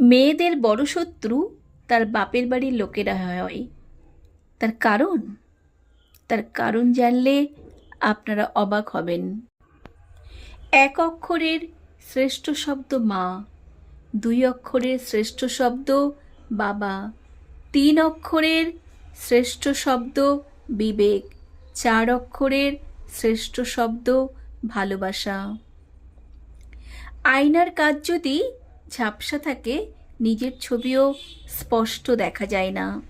মেয়েদের বড় শত্রু তার বাপের বাড়ির লোকেরা হয়। তার কারণ? তার কারণ জানলে আপনারা অবাক হবেন। এক অক্ষরের শ্রেষ্ঠ শব্দ মা, দুই অক্ষরের শ্রেষ্ঠ শব্দ বাবা, তিন অক্ষরের শ্রেষ্ঠ শব্দ বিবেক, চার অক্ষরের শ্রেষ্ঠ শব্দ ভালোবাসা। আয়নার কাজ যদি ঝাপসা থাকে, নিজের ছবিও স্পষ্ট দেখা যায় না।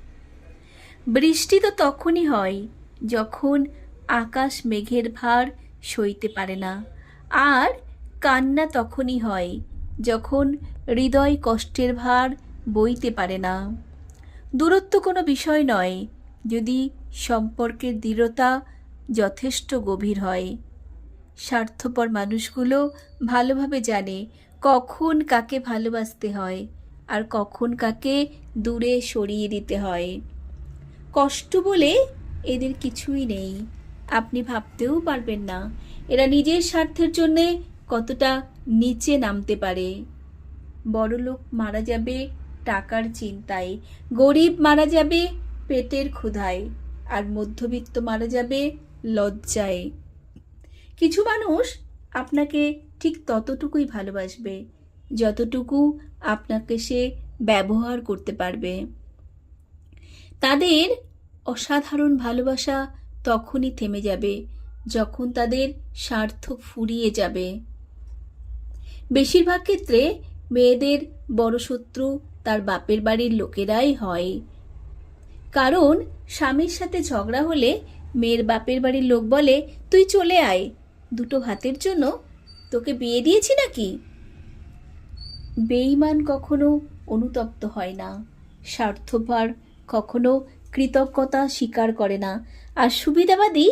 বৃষ্টি তো তখনই হয় যখন আকাশ মেঘের ভার সইতে পারে না। আর কান্না তখনই হয় যখন হৃদয় কষ্টের ভার বইতে পারে না। দূরত্ব কোনো বিষয় নয়, যদি সম্পর্কের দৃঢ়তা যথেষ্ট গভীর হয়। স্বার্থপর মানুষগুলো ভালোভাবে জানে কখন কাকে ভালোবাসতে হয় আর কখন কাকে দূরে সরিয়ে দিতে হয়। কষ্ট বলে এদের কিছুই নেই। আপনি ভাবতেও পারবেন না, এরা নিজের স্বার্থের জন্যে কতটা নিচে নামতে পারে। বড়লোক মারা যাবে টাকার চিন্তায়, গরিব মারা যাবে পেটের ক্ষুধায়, আর মধ্যবিত্ত মারা যাবে লজ্জায়। কিছু মানুষ আপনাকে ঠিক ততটুকুই ভালোবাসবে, যতটুকু আপনাকে সে ব্যবহার করতে পারবে। তাদের অসাধারণ ভালোবাসা তখনই থেমে যাবে, যখন তাদের স্বার্থ ফুরিয়ে যাবে। বেশিরভাগ ক্ষেত্রে মেয়েদের বড় শত্রু তার বাপের বাড়ির লোকেরাই হয়। কারণ স্বামীর সাথে ঝগড়া হলে মেয়ের বাপের বাড়ির লোক বলে, তুই চলে আয়। দুটো ভাতের জন্য তোকে বিয়ে দিয়েছি নাকি? বেঈমান কখনো অনুতপ্ত হয় না, স্বার্থপর কখনো কৃতজ্ঞতা স্বীকার করে না, আর সুবিধাবাদী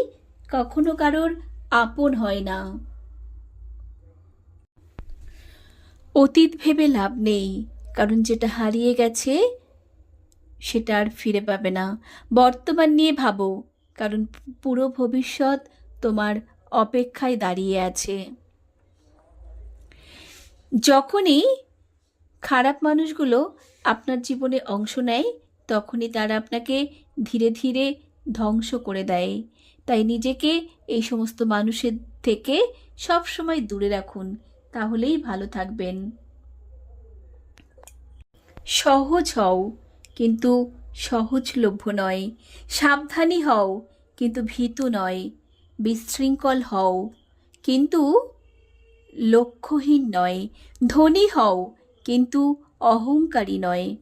কখনো কারোর আপন হয় না। অতীত ভেবে লাভ নেই, কারণ যেটা হারিয়ে গেছে সেটা আর ফিরে পাবে না। বর্তমান নিয়ে ভাবো, কারণ পুরো ভবিষ্যৎ তোমার অপেক্ষায় দাঁড়িয়ে আছে। যখনই খারাপ মানুষগুলো আপনার জীবনে অংশ নেয়, তখনই তারা আপনাকে ধীরে ধীরে ধ্বংস করে দেয়। তাই নিজেকে এই সমস্ত মানুষের থেকে সব সময় দূরে রাখুন, তাহলেই ভালো থাকবেন। সহজ হও, কিন্তু সহজলভ্য নয়। সাবধানী হও, কিন্তু ভীতু নয়। বিশৃঙ্খল হও, কিন্তু লক্ষ্যহীন নয়, ধনী হও, কিন্তু অহংকারী নয়।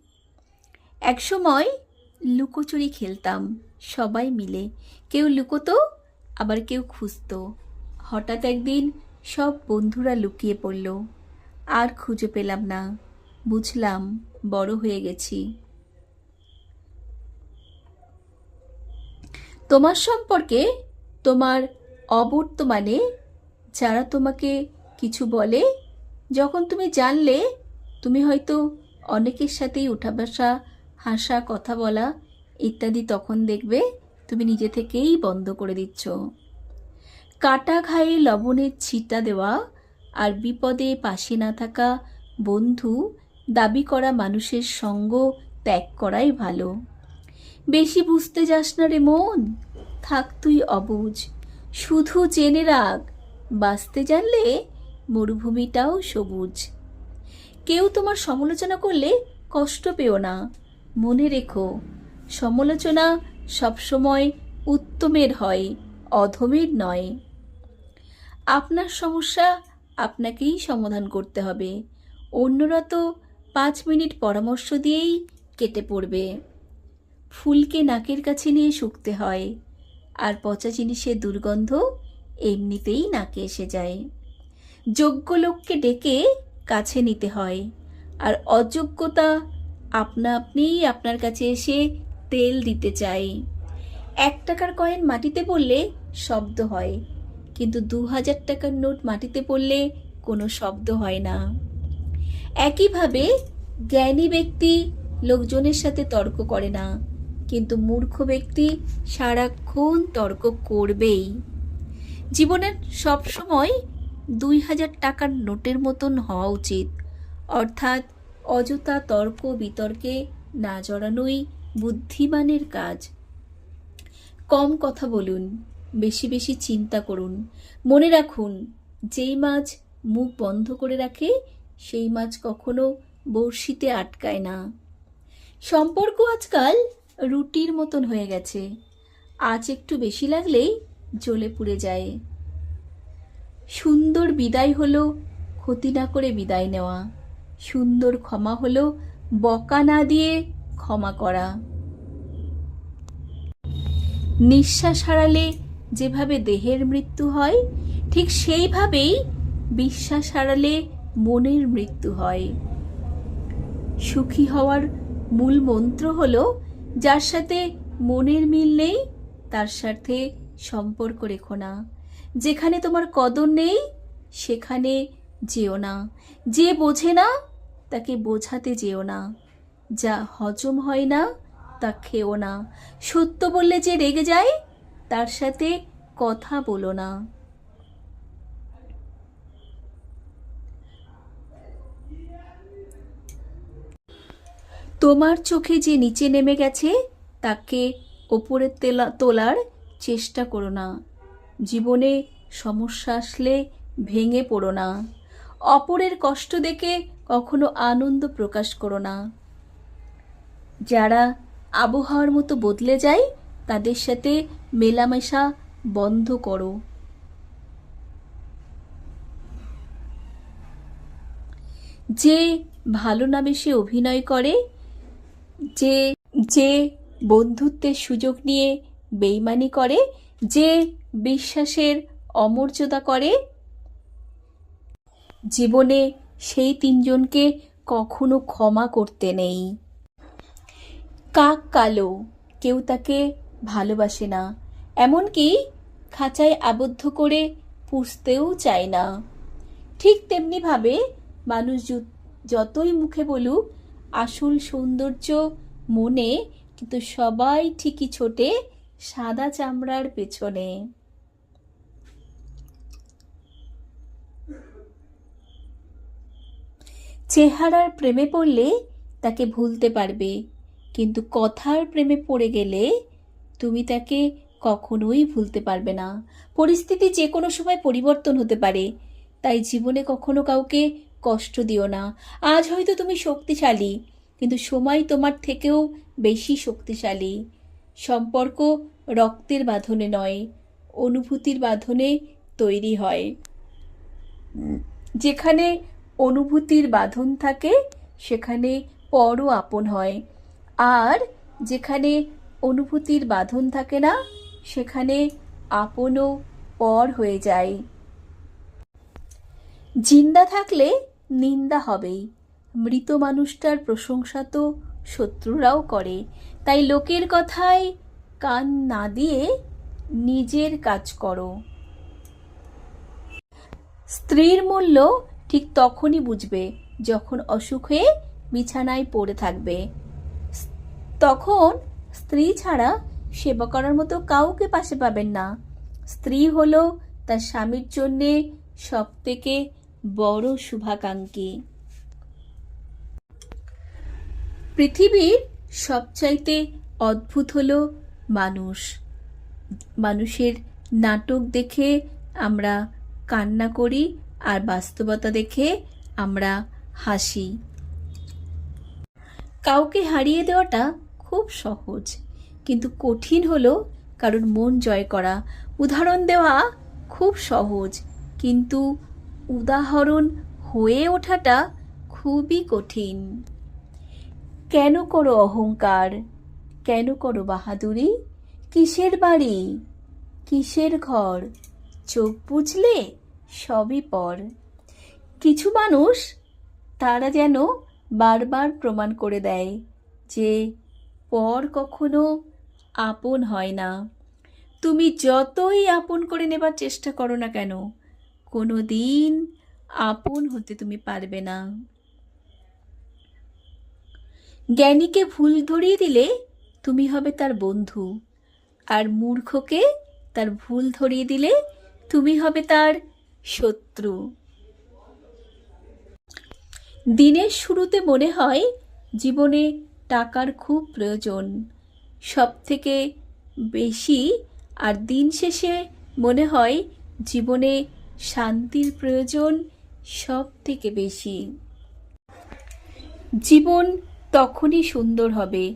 একসময় লুকোচুরি খেলতাম, সবাই মিলে। কেউ লুকোতো, আবার কেউ খুঁজতো। হঠাৎ একদিন সব বন্ধুরা লুকিয়ে পড়ল। আর খুঁজে পেলাম না। বুঝলাম, বড় হয়ে গেছি। তোমার সম্পর্কে তোমার অবর্তমানে যারা তোমাকে কিছু বলে, যখন তুমি জানলে, তুমি হয়তো অনেকের সাথেই উঠা বসা, হাসা, কথা বলা ইত্যাদি তখন দেখবে তুমি নিজে থেকেই বন্ধ করে দিচ্ছ। কাটা ঘায়ে লবণের ছিটা দেওয়া আর বিপদে পাশে না থাকা বন্ধু, দাবি করা মানুষের সঙ্গ ত্যাগ করাই ভালো। বেশি বুঝতে যাস না রে মন, থাক তুই অবুঝ। শুধু জেনে রাখ, বাঁচতে জানলে মরুভূমিটাও সবুজ। কেউ তোমার সমালোচনা করলে কষ্ট পেও না। মনে রেখো, সমালোচনা সবসময় উত্তমের হয়, অধমের নয়। আপনার সমস্যা আপনাকেই সমাধান করতে হবে। অন্যরা তো পাঁচ মিনিট পরামর্শ দিয়েই কেটে পড়বে। ফুলকে নাকের কাছে নিয়ে শুকতে হয়, আর পচা জিনিসের দুর্গন্ধ এমনিতেই নাকে এসে যায়। যোগ্য লোককে ডেকে কাছে নিতে হয়। আর অযোগ্যতা আপনা আপনিই আপনার কাছে এসে তেল দিতে চাই এক টাকার কয়েন মাটিতে পড়লে শব্দ হয়, কিন্তু দু হাজার টাকার নোট মাটিতে পড়লে কোনো শব্দ হয় না। একইভাবে জ্ঞানী ব্যক্তি লোকজনের সাথে তর্ক করে না, কিন্তু মূর্খ ব্যক্তি সারাক্ষণ তর্ক করবেই। জীবনের সব সময় দুই হাজার টাকার নোটের মতন হওয়া উচিত। অর্থাৎ অযথা তর্ক বিতর্কে না জড়ানোই বুদ্ধিমানের কাজ। কম কথা বলুন, বেশি বেশি চিন্তা করুন। মনে রাখুন, যেই মাছ মুখ বন্ধ করে রাখে, সেই মাছ কখনো বড়শিতে আটকায় না। সম্পর্ক আজকাল রুটির মতন হয়ে গেছে। আজ একটু বেশি লাগলেই জ্বলে পুড়ে যায়। সুন্দর বিদায় হলো, ক্ষতি না করে বিদায় নেওয়া। সুন্দর ক্ষমা হলো, বকা না দিয়ে ক্ষমা করা। নিঃশ্বাস হারালে যেভাবে দেহের মৃত্যু হয়, ঠিক সেইভাবেই বিশ্বাস হারালে মনের মৃত্যু হয়। সুখী হওয়ার মূল মন্ত্র হল, যার সাথে মনের মিল নেই, তার সাথে সম্পর্ক রেখো না। যেখানে তোমার কদর নেই, সেখানে যেও না। যে বোঝে না, তাকে বোঝাতে যেও না। যা হজম হয় না, তা খেও না। সত্য বললে যে রেগে যায়, তার সাথে কথা বলো না। তোমার চোখে যে নিচে নেমে গেছে, তাকে ওপরে তেলা তোলার চেষ্টা করো না। জীবনে সমস্যা আসলে ভেঙে পড়ো না। অপরের কষ্ট দেখে কখনো আনন্দ প্রকাশ করো না। যারা আবহাওয়ার মতো বদলে যায়, তাদের সাথে মেলামেশা বন্ধ করো। যে ভালো না বেশি অভিনয় করে, যে যে বন্ধুত্বের সুযোগ নিয়ে বেইমানি করে যে বিশ্বাসের অমর্যাদা করে, জীবনে সেই তিনজনকে কখনো ক্ষমা করতে নেই। কাক কালো, কেউ তাকে ভালোবাসে না, এমনকি খাঁচায় আবদ্ধ করে পুষতেও চায় না। ঠিক তেমনিভাবে মানুষ যতই মুখে বলুক, আসল সৌন্দর্য মনে কিন্তু সবাই ঠিকই ছোটে সাদা চামড়ার পেছনে। চেহারার প্রেমে পড়লে তাকে ভুলতে পারবে, কিন্তু কথার প্রেমে পড়ে গেলে তুমি তাকে কখনোই ভুলতে পারবে না। পরিস্থিতি যে কোনো সময় পরিবর্তন হতে পারে, তাই জীবনে কখনো কাউকে কষ্ট দিও না। আজ হয়তো তুমি শক্তিশালী, কিন্তু সময় তোমার থেকেও বেশি শক্তিশালী। সম্পর্ক রক্তের বাঁধনে নয়, অনুভূতির বাঁধনে তৈরি হয়। যেখানে অনুভূতির বাঁধন থাকে, সেখানে পরও আপন হয়। আর যেখানে অনুভূতির বাঁধন থাকে না, সেখানে আপনও পর হয়ে যায়। জিন্দা থাকলে নিন্দা হবেই। মৃত মানুষটার প্রশংসা তো শত্রুরাও করে। তাই লোকের কথায় কান না দিয়ে নিজের কাজ করো। স্ত্রীর মূল্য ঠিক তখনই বুঝবে যখন অসুখ হয়ে বিছানায় পড়ে থাকবে। তখন স্ত্রী ছাড়া সেবা করার মতো কাউকে পাশে পাবেন না। স্ত্রী হলো তার স্বামীর জন্যে সব থেকে বড় শুভাকাঙ্ক্ষী। পৃথিবীর সবচাইতে অদ্ভুত হলো মানুষ। মানুষের নাটক দেখে আমরা কান্না করি আর বাস্তবতা দেখে আমরা হাসি। কাউকে হারিয়ে দেওয়াটা খুব সহজ, কিন্তু কঠিন হলো কারোর মন জয় করা। উদাহরণ দেওয়া খুব সহজ, কিন্তু উদাহরণ হয়ে ওঠাটা খুবই কঠিন। কেন করো অহংকার? কেন করো বাহাদুরি? কিসের বাড়ি? কিসের ঘর? চোখ বুঝলে সবই পর। কিছু মানুষ তারা যেন বারবার প্রমাণ করে দেয় যে পর কখনো আপন হয় না। তুমি যতই আপন করে নেবার চেষ্টা করো না কেন কোনো দিন আপন হতে তুমি পারবে না। জ্ঞানীকে ভুল ধরিয়ে দিলে তুমি হবে তার বন্ধু। আর মূর্খকে তার ভুল ধরিয়ে দিলে তুমি হবে তার শত্রু। দিনের শুরুতে মনে হয় জীবনে টাকার খুব প্রয়োজন। সব থেকে বেশি আর দিন শেষে মনে হয় জীবনে শান্তির প্রয়োজন সব থেকে বেশি। জীবন তখনই সুন্দর হবে।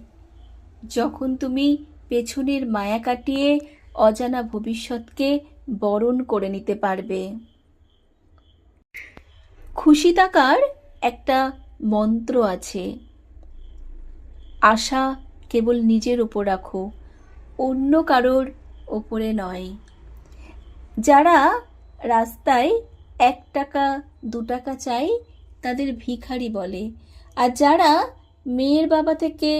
যখন তুমি পেছনের মায়া কাটিয়ে অজানা ভবিষ্যৎকে বরণ করে নিতে পারবে। খুশি থাকার একটা মন্ত্র আছে। আশা কেবল নিজের ওপর রাখো, অন্য কারোর ওপরে নয়। যারা রাস্তায় এক টাকা, দু টাকা চাই তাদের ভিখারি বলে। আর যারা মেয়ের বাবা থেকে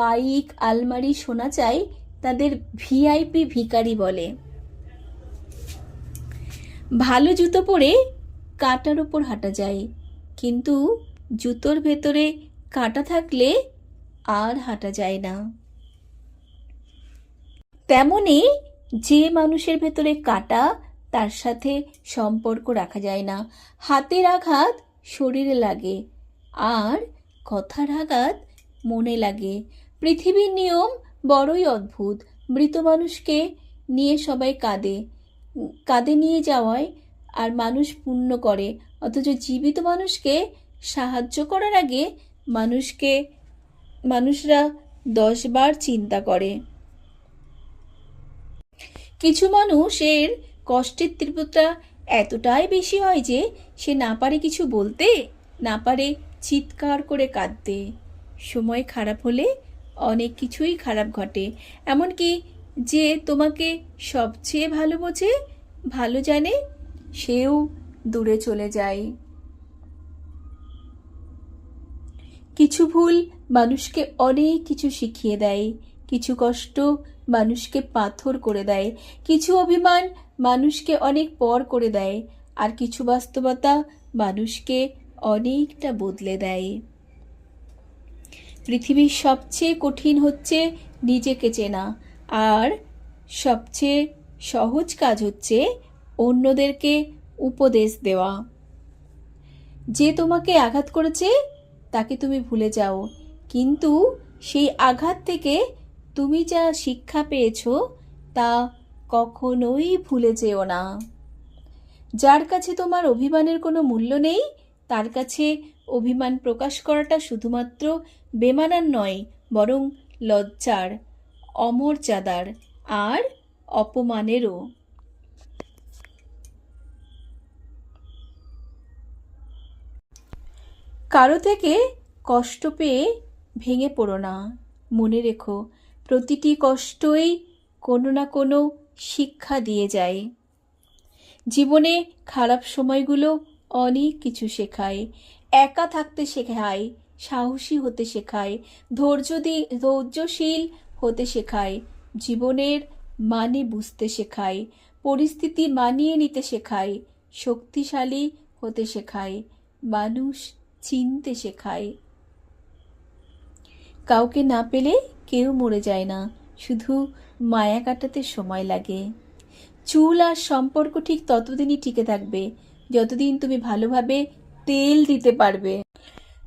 বাইক, আলমারি শোনা চাই তাদের ভিআইপি ভিখারি বলে। ভালো জুতো পরে কাটার ওপর হাঁটা যায়, কিন্তু জুতোর ভেতরে কাটা থাকলে আর হাঁটা যায় না। তেমনি যে মানুষের ভেতরে কাটা, তার সাথে সম্পর্ক রাখা যায় না। হাতের আঘাত শরীরে লাগে, আর কথার আঘাত মনে লাগে। পৃথিবীর নিয়ম বড়ই অদ্ভুত। মৃত মানুষকে নিয়ে সবাই কাঁদে। কাঁদে নিয়ে যাওয়ায় আর মানুষ পুণ্য করে। অথচ জীবিত মানুষকে সাহায্য করার আগে মানুষকে, মানুষরা দশবার চিন্তা করে। কিছু মানুষের কষ্টের তীব্রতা এতটাই বেশি হয় যে সে না পারে কিছু বলতে, না পারে চিৎকার করে কাঁদতে। সময় খারাপ হলে অনেক কিছুই খারাপ ঘটে। এমনকি যে তোমাকে সবচেয়ে ভালো বোঝে, ভালো জানে, সেও দূরে চলে যায়। কিছু ভুল মানুষকে অনেক কিছু শিখিয়ে দেয়। কিছু কষ্ট মানুষকে পাথর করে দেয়। কিছু অভিমান মানুষকে অনেক পর করে দেয়। আর কিছু বাস্তবতা মানুষকে অনেকটা বদলে দেয়। পৃথিবীর সবচেয়ে কঠিন হচ্ছে নিজেকে চেনা, আর সবচেয়ে সহজ কাজ হচ্ছে অন্যদেরকে উপদেশ দেওয়া। যে তোমাকে আঘাত করেছে, তাকে তুমি ভুলে যাও। কিন্তু সেই আঘাত থেকে তুমি যা শিক্ষা পেয়েছ, তা কখনোই ভুলে যেও না। যার কাছে তোমার অভিমানের কোনো মূল্য নেই তার কাছে অভিমান প্রকাশ করাটা শুধুমাত্র বেমানার নয়, বরং লজ্জার অমর্যাদার আর অপমানেরও। কারও থেকে কষ্ট পেয়ে ভেঙে পড়ো না। মনে রেখো, প্রতিটি কষ্টই কোনো না কোনো শিক্ষা দিয়ে যায়। জীবনে খারাপ সময়গুলো অনেক কিছু শেখায়। একা থাকতে শেখায়, সাহসী হতে শেখায় ধৈর্য ধৈর্যশীল হতে শেখায়, জীবনের মানে বুঝতে শেখায়, পরিস্থিতি মানিয়ে নিতে শেখায়, শক্তিশালী হতে শেখায়, মানুষ চিনতে শেখায়। কাউকে না পেলে কেউ মরে যায় না, শুধু মায়া কাটাতে সময় লাগে। চুল আর সম্পর্ক ঠিক ততদিনই টিকে থাকবে যতদিন তুমি ভালোভাবে তেল দিতে পারবে।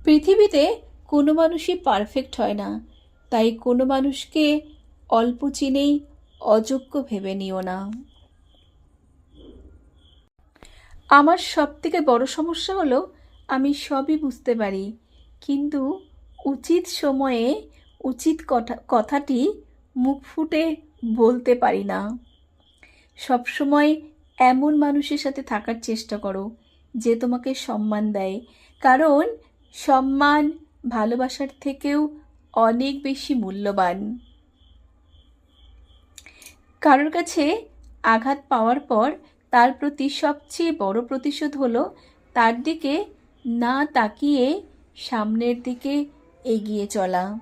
পৃথিবীতে কোনো মানুষই পারফেক্ট হয় না। তাই কোনো মানুষকে অল্প চিনেই অযোগ্য ভেবে নিও না। আমার সব থেকে বড় সমস্যা হলো, আমি সবই বুঝতে পারি। কিন্তু উচিত সময়ে উচিত কথা কথাটি মুখ ফুটে বলতে পারি না। সবসময় এমন মানুষের সাথে থাকার চেষ্টা করো যে তোমাকে সম্মান দেয়। কারণ সম্মান ভালোবাসার থেকেও অনেক বেশি মূল্যবান। কারোর কাছে আঘাত পাওয়ার পর তার প্রতি সবচেয়ে বড় প্রতিশোধ হলো তার দিকে না তাকিয়ে সামনের দিকে এগিয়ে চলা।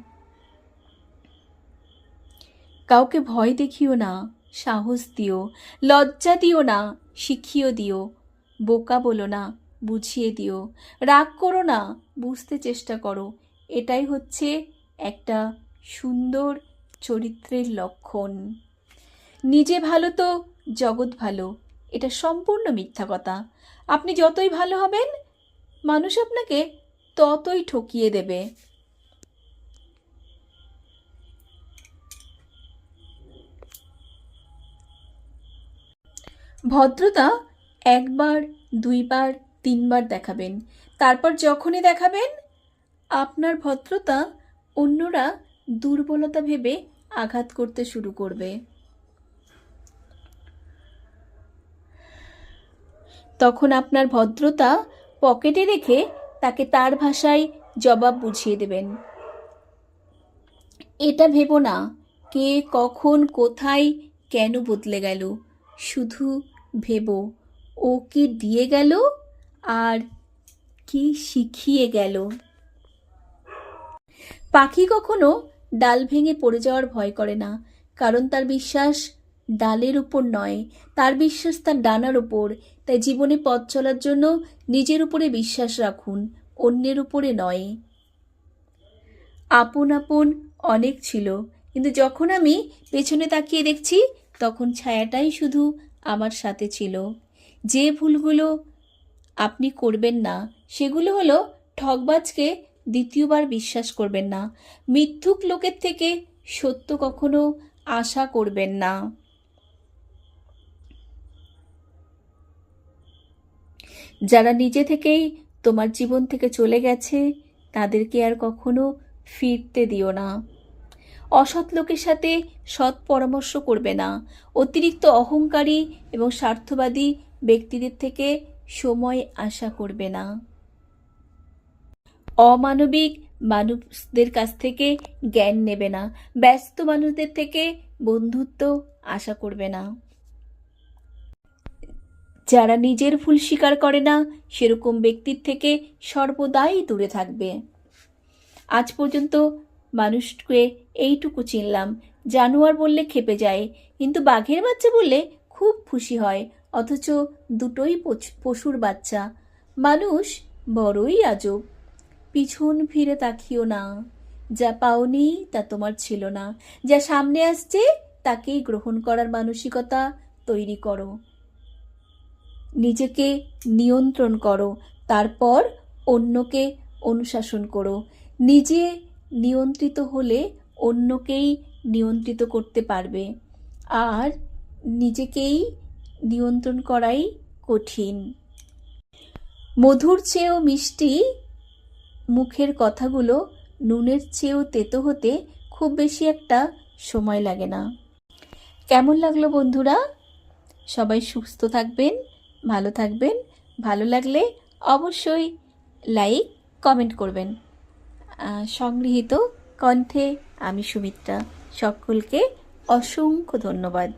কাউকে ভয় দেখিও না। সাহস দিও, লজ্জা দিও না শিখিও দিও। বোকা বলো না, বুঝিয়ে দিও। রাগ করো না, বুঝতে চেষ্টা করো। এটাই হচ্ছে একটা সুন্দর চরিত্রের লক্ষণ। নিজে ভালো তো, জগৎ ভালো। এটা সম্পূর্ণ মিথ্যা কথা। আপনি যতই ভালো হবেন, মানুষ আপনাকে ততই ঠকিয়ে দেবে। ভদ্রতা একবার, দুইবার, তিনবার দেখাবেন। তারপর যখনই দেখাবেন, আপনার ভদ্রতা অন্যরা দুর্বলতা ভেবে আঘাত করতে শুরু করবে। তখন আপনার ভদ্রতা পকেটে রেখে তাকে তার ভাষায় জবাব বুঝিয়ে দেবেন। এটা ভেবো না, কে কখন, কোথায়, কেন বদলে গেল? শুধু ভেবো। ও কি দিয়ে গেল আর কি শিখিয়ে গেল। পাখি কখনো ডাল ভেঙে পড়ে যাওয়ার ভয় করে না, কারণ তার বিশ্বাস ডালের উপর নয়। তার বিশ্বাস তার ডানার উপর। তাই জীবনে পথ চলার জন্য নিজের উপরে বিশ্বাস রাখুন, অন্যের উপরে নয়। আপন আপন অনেক ছিল, কিন্তু যখন আমি পেছনে তাকিয়ে দেখছি, তখন ছায়াটাই শুধু আমার সাথে ছিল। যে ভুলগুলো আপনি করবেন না, সেগুলো হলো ঠকবাজকে দ্বিতীয়বার বিশ্বাস করবেন না। মিথ্যুক লোকের থেকে সত্য কখনো আশা করবেন না। যারা নিজে থেকেই তোমার জীবন থেকে চলে গেছে, তাদেরকে আর কখনো ফিরতে দিও না। অসৎ লোকের সাথে সৎ পরামর্শ করবে না। অতিরিক্ত অহংকারী এবং স্বার্থবাদী ব্যক্তিদের থেকে সময় আশা করবে না। অমানবিক মানুষদের কাছ থেকে জ্ঞান নেবে না। ব্যস্ত মানুষদের থেকে বন্ধুত্ব আশা করবে না। যারা নিজের ভুল স্বীকার করে না, সেরকম ব্যক্তির থেকে সর্বদাই দূরে থাকবে। আজ পর্যন্ত মানুষকে এইটুকু চিনলাম। জানোয়ার বললে খেপে যায়, কিন্তু বাঘের বাচ্চা বললে খুব খুশি হয়, অথচ দুটোই পশুর বাচ্চা। মানুষ বড়ই আজব। পিছন ফিরে তাকিও না। যা পাওনি তা তোমার ছিল না। যা সামনে আসছে তাকেই গ্রহণ করার মানসিকতা তৈরি করো। নিজেকে নিয়ন্ত্রণ করো, তারপর অন্যকে অনুশাসন করো। নিজে নিয়ন্ত্রিত হলে অন্যকেই নিয়ন্ত্রিত করতে পারবে। আর নিজেকেই নিয়ন্ত্রণ করাই কঠিন। মধুর চেয়েও মিষ্টি মুখের কথাগুলো নুনের চেয়েও তেতো হতে খুব বেশি একটা সময় লাগে না। কেমন লাগল বন্ধুরা? সবাই সুস্থ থাকবেন, ভালো থাকবেন। ভালো লাগলে অবশ্যই লাইক, কমেন্ট করবেন। সংগৃহীত কণ্ঠে আমি সুমিত্রা। সকলকে অসংখ্য ধন্যবাদ।